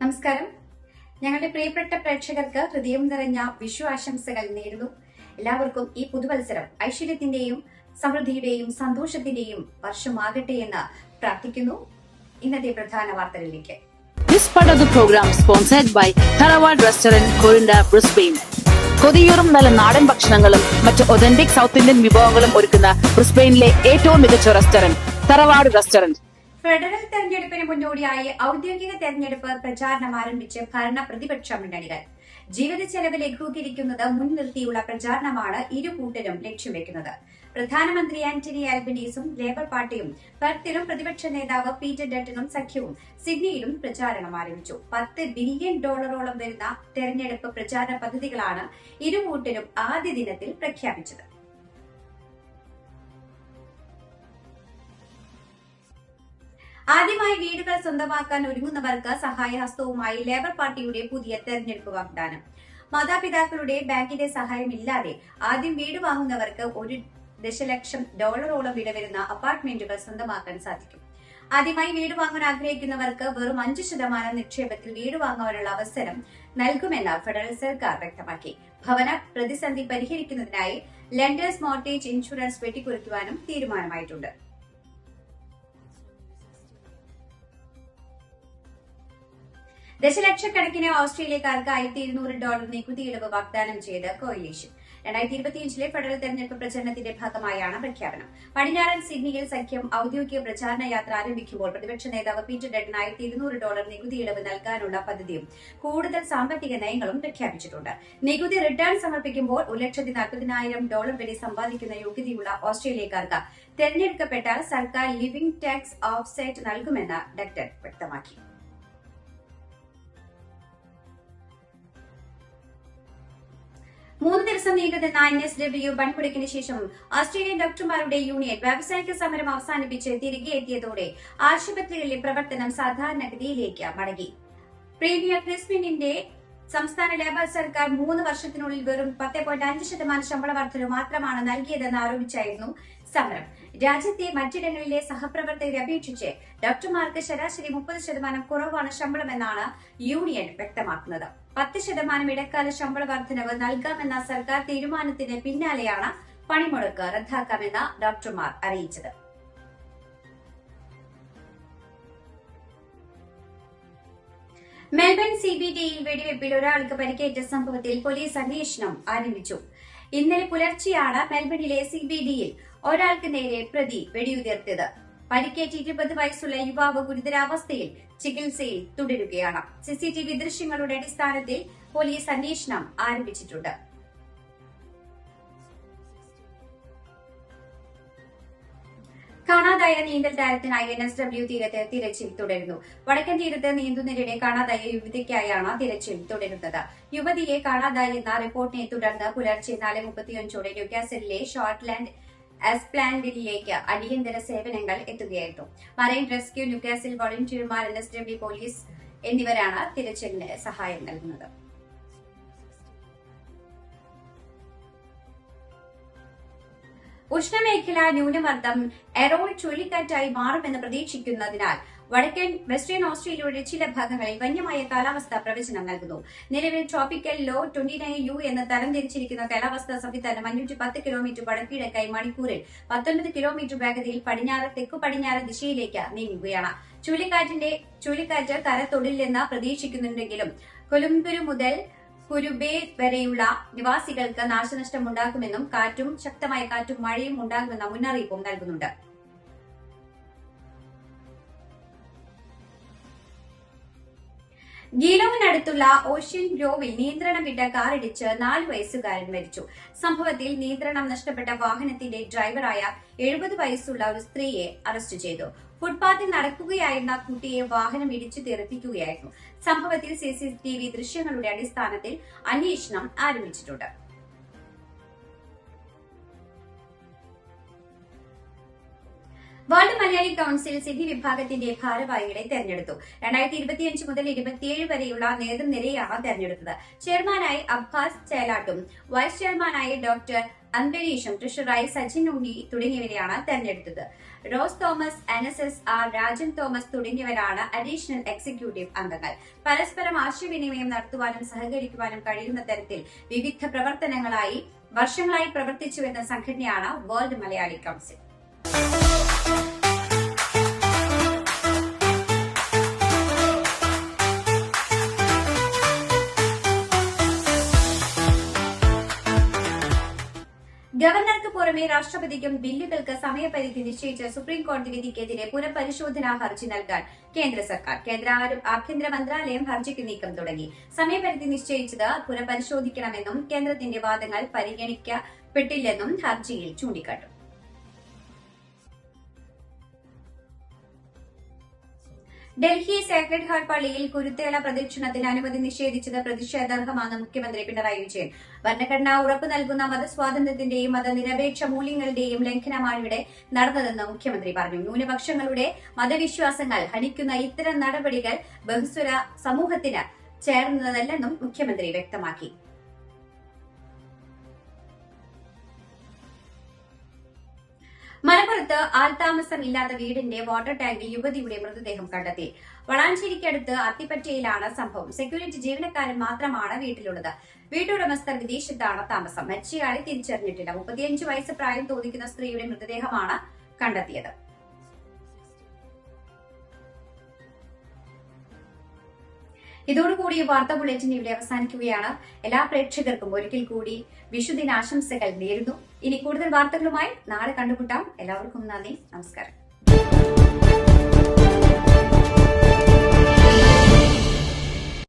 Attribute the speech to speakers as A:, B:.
A: നമസ്കാരം. ഞങ്ങളുടെ പ്രിയപ്പെട്ട പ്രേക്ഷകർക്ക് ഹൃദയം നിറഞ്ഞ വിഷു ആശംസകൾ നേരുന്നു. എല്ലാവർക്കും ഈ പുതുവത്സരം ഐശ്വര്യത്തിന്റെയും സമൃദ്ധിയുടെയും സന്തോഷത്തിന്റെയും വർഷമാകട്ടെ എന്ന് പ്രാർത്ഥിക്കുന്നു. ഇന്നത്തെ പ്രധാന വാർത്തകളിലേക്ക്.
B: This program sponsored by Restaurant, Corinda, Brisbane. കൊതിയൂറും നല്ല നാടൻ ഭക്ഷണങ്ങളും മറ്റ് ഒതന്റിക് സൗത്ത് ഇന്ത്യൻ വിഭവങ്ങളും ഒരുക്കുന്ന ബ്രിസ്ബെയിനിലെ ഏറ്റവും മികച്ച റെസ്റ്റോറന്റ് തറവാട് റെസ്റ്റോറന്റ്
A: ഫെഡറൽ തെരഞ്ഞെടുപ്പിന് മുന്നോടിയായി ഔദ്യോഗിക തെരഞ്ഞെടുപ്പ് പ്രചാരണം ആരംഭിച്ച് ഭരണ പ്രതിപക്ഷ മുന്നണികൾ. ജീവിത ചെലവ് ലഘൂകരിക്കുന്നത് മുൻനിർത്തിയുള്ള പ്രചാരണമാണ് ഇരു കൂട്ടരും ലക്ഷ്യം വെക്കുന്നത്. പ്രധാനമന്ത്രി ആന്റണി ആൽബനീസും ലേബർ പാർട്ടിയും പെർത്തിലും പ്രതിപക്ഷ നേതാവ് പീറ്റർ ഡട്ടനും സഖ്യവും സിഡ്നിയിലും പ്രചാരണം ആരംഭിച്ചു. പത്ത് ബില്യൺ ഡോളറോളം വരുന്ന തെരഞ്ഞെടുപ്പ് പ്രചാരണ പദ്ധതികളാണ് ഇരു കൂട്ടരും ആദ്യ ദിനത്തിൽ പ്രഖ്യാപിച്ചത്. ആദ്യമായി വീടുകൾ സ്വന്തമാക്കാൻ ഒരുങ്ങുന്നവർക്ക് സഹായഹസ്തവുമായി ലേബർ പാർട്ടിയുടെ പുതിയ തെരഞ്ഞെടുപ്പ് വാഗ്ദാനം. മാതാപിതാക്കളുടെ ബാങ്കിന്റെ സഹായമില്ലാതെ ആദ്യം വീട് വാങ്ങുന്നവർക്ക് ഒരു ദശലക്ഷം ഡോളറോളം വില വരുന്ന അപ്പാർട്ട്മെന്റുകൾ സ്വന്തമാക്കാൻ സാധിക്കും. ആദ്യമായി വീട് വാങ്ങാൻ ആഗ്രഹിക്കുന്നവർക്ക് വെറും അഞ്ച് ശതമാനം നിക്ഷേപത്തിൽ വീട് വാങ്ങാനുള്ള അവസരം നൽകുമെന്ന് ഫെഡറൽ സർക്കാർ വ്യക്തമാക്കി. ഭവന പ്രതിസന്ധി പരിഹരിക്കുന്നതിനായി ലെൻഡേഴ്സ് മോർട്ടേജ് ഇൻഷുറൻസ് വെട്ടിക്കുറയ്ക്കുവാനും തീരുമാനമായിട്ടുണ്ട്. ദശലക്ഷക്കണക്കിന് ഓസ്ട്രേലിയക്കാർക്ക് ആയിരത്തി ഇരുന്നൂറ് ഡോളർ നികുതി ഇളവ് വാഗ്ദാനം ചെയ്ത് കോയിലേഷൻ രണ്ടായിരത്തി ഇരുപത്തിയഞ്ചിലെ ഫെഡറൽ തെരഞ്ഞെടുപ്പ് പ്രചരണത്തിന്റെ ഭാഗമായാണ് പ്രഖ്യാപനം. പടിഞ്ഞാറൻ സിഡ്നിയിൽ സഖ്യം ഔദ്യോഗിക പ്രചാരണ യാത്ര ആരംഭിക്കുമ്പോൾ പ്രതിപക്ഷ നേതാവ് പീറ്റർ ഡട്ടൻ ആയിരത്തി ഇരുന്നൂറ് ഡോളർ നികുതി ഇളവ് നൽകാനുള്ള പദ്ധതിയും കൂടുതൽ സാമ്പത്തിക നയങ്ങളും പ്രഖ്യാപിച്ചിട്ടുണ്ട്. നികുതി റിട്ടേൺ സമർപ്പിക്കുമ്പോൾ ഒരു ലക്ഷത്തി നാൽപ്പതിനായിരം ഡോളർ വരെ സമ്പാദിക്കുന്ന യോഗ്യതയുള്ള ഓസ്ട്രേലിയക്കാർക്ക് തെരഞ്ഞെടുക്കപ്പെട്ടാൽ സർക്കാർ ലിവിംഗ് ടാക്സ് ഓഫ്സെറ്റ് നൽകുമെന്ന് ഡട്ടൻ വ്യക്തമാക്കി. മൂന്ന് ദിവസം നീണ്ടുനിന്ന എൻ എസ് ഡബ്ല്യു പണിമുടക്കിന് ശേഷം ഓസ്ട്രേലിയൻ ഡോക്ടർമാരുടെ യൂണിയൻ വ്യാവസായിക സമരം അവസാനിപ്പിച്ച് തിരികെ എത്തിയതോടെ ആശുപത്രികളിലെ പ്രവർത്തനം സാധാരണഗതിയിലേക്ക് മടങ്ങി. പ്രീമിയർ ക്രിസ്മിനിന്റെ സംസ്ഥാന ലേബർ സർക്കാർ മൂന്ന് വർഷത്തിനുള്ളിൽ വെറും പത്ത് പോയിന്റ് അഞ്ച് ശതമാനം ശമ്പള വർധന മാത്രമാണ് നൽകിയതെന്ന് ആരോപിച്ചായിരുന്നു സമരം. രാജ്യത്തെ മറ്റിടങ്ങളിലെ സഹപ്രവർത്തകരെ അപേക്ഷിച്ച് ഡോക്ടർമാർക്ക് ശരാശരി മുപ്പത് ശതമാനം കുറവാണ് ശമ്പളമെന്നാണ് യൂണിയൻ വ്യക്തമാക്കുന്നത്. പത്ത് ശതമാനം ഇടക്കാല ശമ്പള വർധനവ് നൽകാമെന്ന സർക്കാർ തീരുമാനത്തിന് പിന്നാലെയാണ് പണിമുടക്ക് റദ്ദാക്കാമെന്ന് ഡോക്ടർമാർ അറിയിച്ചത്. മെൽബൺ സി ബി ഡിയിൽ വെടിവെപ്പിൽ ഒരാൾക്ക് പരിക്കേറ്റ സംഭവത്തിൽ പോലീസ് അന്വേഷണം ആരംഭിച്ചു. ഇന്നലെ പുലർച്ചെയാണ് മെൽബണിലെ സി ബി ഡിയിൽ ഒരാൾക്ക് നേരെ പ്രതി വെടിയുതിർത്തത്. പരിക്കേറ്റ് ഇരുപത് വയസ്സുള്ള യുവാവ് ഗുരുതരാവസ്ഥയിൽ ചികിത്സയിൽ തുടരുകയാണ്. സിസിടിവി ദൃശ്യങ്ങളുടെ അടിസ്ഥാനത്തിൽ പോലീസ് അന്വേഷണം ആരംഭിച്ചിട്ടുണ്ട്. കാണാതായ നീന്തൽ താരത്തിനായി എൻ എസ് ഡബ്ല്യു തീരത്ത് തിരച്ചിൽ തുടരുന്നു. വടക്കൻ തീരത്ത് നീന്തുന്നതിനിടെ കാണാതായ യുവതിക്കായാണ് തിരച്ചിൽ തുടരുന്നത്. യുവതിയെ കാണാതായെന്ന റിപ്പോർട്ടിനെ തുടർന്ന് പുലർച്ചെ നാല് മുപ്പത്തിയഞ്ചോടെ ന്യൂക്കാസലിലെ ഷോർട്ട്ലാൻഡ് എസ്പ്ലാൻഡിലേക്ക് അടിയന്തര സേവനങ്ങൾ എത്തുകയായിരുന്നു. മറൈൻ റെസ്ക്യൂ ന്യൂക്കാസിൽ വോളണ്ടിയർമാർ എൻ എസ് ഡബ്ല്യു പോലീസ് എന്നിവരാണ് തിരച്ചിലിന് സഹായം നൽകുന്നത്. ഉഷ്ണമേഖല ന്യൂനമർദ്ദം എറോൾ ചുഴലിക്കാറ്റായി മാറുമെന്ന് പ്രതീക്ഷിക്കുന്നതിനാൽ വടക്കൻ വെസ്റ്റേൺ ഓസ്ട്രേലിയയുടെ ചില ഭാഗങ്ങളിൽ വന്യമായ കാലാവസ്ഥ പ്രവചനം നൽകുന്നു. നിലവിൽ tropical low twenty nine U എന്ന് തരംതിരിച്ചിരിക്കുന്ന കാലാവസ്ഥാ സംവിധാനം അഞ്ഞൂറ്റി പത്ത് കിലോമീറ്റർ വടക്കിഴക്കായി മണിക്കൂറിൽ പത്തൊൻപത് കിലോമീറ്റർ വേഗതയിൽ പടിഞ്ഞാറ് തെക്കു പടിഞ്ഞാറ് ദിശയിലേക്ക് നീങ്ങുകയാണ്. ചുഴലിക്കാറ്റിന്റെ ചുഴലിക്കാറ്റ് കരത്തൊടില്ലെന്ന് പ്രതീക്ഷിക്കുന്നുണ്ടെങ്കിലും കൊലുമ്പുരു മുതൽ കുരുബേ വരെയുള്ള നിവാസികൾക്ക് നാശനഷ്ടമുണ്ടാകുമെന്നും കാറ്റും ശക്തമായ കാറ്റും മഴയും ഉണ്ടാകുമെന്ന മുന്നറിയിപ്പും നൽകുന്നുണ്ട്. ഗീലോവിനടുത്തുള്ള ഓഷ്യൻ ഗ്രോവിൽ നിയന്ത്രണം വിട്ട കാറിടിച്ച് നാല് വയസ്സുകാരൻ മരിച്ചു. സംഭവത്തിൽ നിയന്ത്രണം നഷ്ടപ്പെട്ട വാഹനത്തിന്റെ ഡ്രൈവറായ എഴുപത് വയസ്സുള്ള ഒരു സ്ത്രീയെ അറസ്റ്റ് ചെയ്തു. ഫുട്പാത്തിൽ നടക്കുകയായിരുന്ന കുട്ടിയെ വാഹനം ഇടിച്ചു തെറിപ്പിക്കുകയായിരുന്നു. സംഭവത്തിൽ സിസിടിവി ദൃശ്യങ്ങളുടെ അടിസ്ഥാനത്തിൽ അന്വേഷണം ആരംഭിച്ചിട്ടുണ്ട്. വേൾഡ് മലയാളി കൌൺസിൽ സിദ്ധി വിഭാഗത്തിന്റെ ഭാരവാഹികളെ തെരഞ്ഞെടുത്തു. രണ്ടായിരത്തി ഇരുപത്തിയഞ്ച് മുതൽ ഇരുപത്തിയേഴ് വരെയുള്ള നേതൃനിരയാണ് തെരഞ്ഞെടുത്തത്. ചെയർമാനായി അബ്ബാസ് ചേലാട്ടും വൈസ് ചെയർമാനായി ഡോക്ടർ അന്തരീഷും ട്രഷറായി സച്ചിൻ ഉണ്ണി തുടങ്ങിയവരെയാണ് തെരഞ്ഞെടുത്തത്. Rose Thomas N S S R Rajan Thomas തുടങ്ങിയവരാണ് അഡീഷണൽ എക്സിക്യൂട്ടീവ് അംഗങ്ങൾ. പരസ്പരം ആശയവിനിമയം നടത്തുവാനും സഹകരിക്കുവാനും കഴിയുന്ന തരത്തിൽ വിവിധ പ്രവർത്തനങ്ങളായി വർഷങ്ങളായി പ്രവർത്തിച്ചുവെന്ന സംഘടനയാണ് വേൾഡ് മലയാളി കൌൺസിൽ. ഗവർണർക്ക് പുറമെ രാഷ്ട്രപതിക്കും ബില്ലുകൾക്ക് സമയപരിധി നിശ്ചയിച്ച സുപ്രീം കോടതി വിധിക്കെതിരെ പുനഃപരിശോധനാ ഹർജി നൽകാൻ കേന്ദ്ര സർക്കാർ കേന്ദ്ര ആഭ്യന്തര മന്ത്രാലയം ഹർജിക്ക് നീക്കം തുടങ്ങി. സമയപരിധി നിശ്ചയിച്ചത് പുനഃപരിശോധിക്കണമെന്നും കേന്ദ്രത്തിന്റെ വാദങ്ങൾ പരിഗണിക്കപ്പെട്ടില്ലെന്നും ഹർജിയിൽ ചൂണ്ടിക്കാട്ടും. ഡൽഹി സേക്രഡ് ഹാർട്ട് പള്ളിയിൽ കുരുത്തേല പ്രദക്ഷിണത്തിന് അനുമതി നിഷേധിച്ചത് പ്രതിഷേധാർഹമാണ് മുഖ്യമന്ത്രി പിണറായി വിജയൻ. ഭരണഘടന ഉറപ്പു നൽകുന്ന മതസ്വാതന്ത്ര്യത്തിന്റെയും മതനിരപേക്ഷ മൂല്യങ്ങളുടെയും ലംഘനമാണ് ഇവിടെ നടന്നതെന്ന് മുഖ്യമന്ത്രി പറഞ്ഞു. ന്യൂനപക്ഷങ്ങളുടെ മതവിശ്വാസങ്ങൾ ഹനിക്കുന്ന ഇത്തരം നടപടികൾ ബഹുസ്വര സമൂഹത്തിന് ചേർന്നതല്ലെന്നും മുഖ്യമന്ത്രി വ്യക്തമാക്കി. മലപ്പുറത്ത് ആൾതാമസം ഇല്ലാത്ത വീടിന്റെ വാട്ടർ ടാങ്കിൽ യുവതിയുടെ മൃതദേഹം കണ്ടെത്തി. വളാഞ്ചേരിക്കടുത്ത് അത്തിപ്പറ്റയിലാണ് സംഭവം. സെക്യൂരിറ്റി ജീവനക്കാരൻ മാത്രമാണ് വീട്ടിലുള്ളത്. വീട്ടുടമസ്ഥർ വിദേശത്താണ് താമസം. മരിച്ചയാളെ തിരിച്ചറിഞ്ഞിട്ടില്ല. മുപ്പത്തിയഞ്ച് വയസ്സ് പ്രായം തോന്നിക്കുന്ന സ്ത്രീയുടെ മൃതദേഹമാണ് കണ്ടെത്തിയത്. ഇതോടുകൂടി വാർത്ത ബുള്ളറ്റിൻ ഇവിടെ അവസാനിക്കുകയാണ്. എല്ലാ പ്രേക്ഷകർക്കും ഒരിക്കൽ കൂടി വിഷുദിനാശംസകൾ നേരുന്നു. ഇനി കൂടുതൽ വാർത്തകളുമായി നാളെ കണ്ടുമുട്ടാം. എല്ലാവർക്കും നന്ദി. നമസ്കാരം.